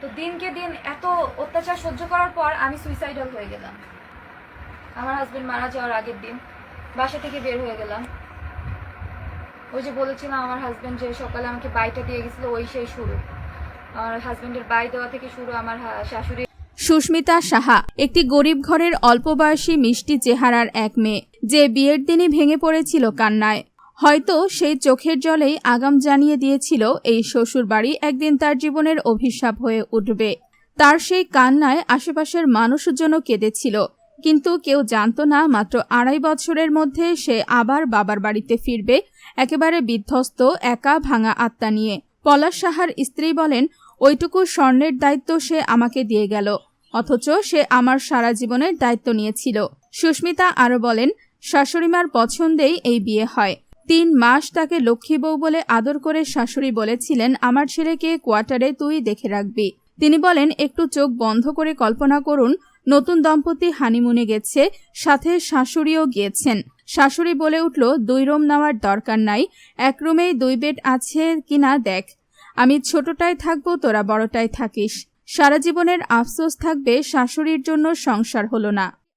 তো দিনকে দিন এত অত্যাচার সহ্য করার পর আমি সুইসাইডাল হয়ে গেলাম। আমার হাজবেন্ড মারা যাওয়ার আগের দিন বাসা থেকে বের হয়ে গেলাম। ওই যে বলেছিলাম আমার হাজবেন্ড যে সকালে আমাকে বাইটা দিয়ে গেছিল, ওই সেই শুরু। আমার হাজবেন্ডের বাই দেওয়া থেকে শুরু আমার শাশুড়ি সুস্মিতা সাহা, একটি গরিব ঘরের অল্প বয়সী মিষ্টি চেহারার এক মেয়ে, যে বিয়ের দিনই ভেঙে পড়েছিল কান্নায়। হয়তো সেই চোখের জলেই আগাম জানিয়ে দিয়েছিল এই শ্বশুরবাড়ি একদিন তার জীবনের অভিশাপ হয়ে উঠবে। তার সেই কান্নায় আশেপাশের মানুষজনও কেঁদেছিল, কিন্তু কেউ জানতো না মাত্র আড়াই বছরের মধ্যে সে আবার বাবার বাড়িতে ফিরবে, একেবারে বিধ্বস্ত, একা ভাঙা আত্মা নিয়ে। পলাশ সাহার স্ত্রী বলেন, ওইটুকু স্বর্ণের দায়িত্ব সে আমাকে দিয়ে গেল, অথচ সে আমার সারা জীবনের দায়িত্ব নিয়েছিল। সুস্মিতা আরও বলেন, শাশুড়িমার পছন্দেই এই বিয়ে হয়। তিন মাস তাকে লক্ষ্মী বউ বলে আদর করে শাশুড়ি বলেছিলেন, আমার ছেলেকে কোয়ার্টারে তুই দেখে রাখবি। তিনি বলেন, একটু চোখ বন্ধ করে কল্পনা করুন, নতুন দম্পতি হানিমুনে গেছে, সাথে শাশুড়িও গিয়েছেন। শাশুড়ি বলে উঠল, দুই রুম নেওয়ার দরকার নাই, এক রুমেই দুই বেড আছে কিনা দেখ। আমি ছোটটায় থাকব, তোরা বড়টায় থাকিস। সারা জীবনের আফসোস থাকবে, শাশুড়ির জন্য সংসার হলো না।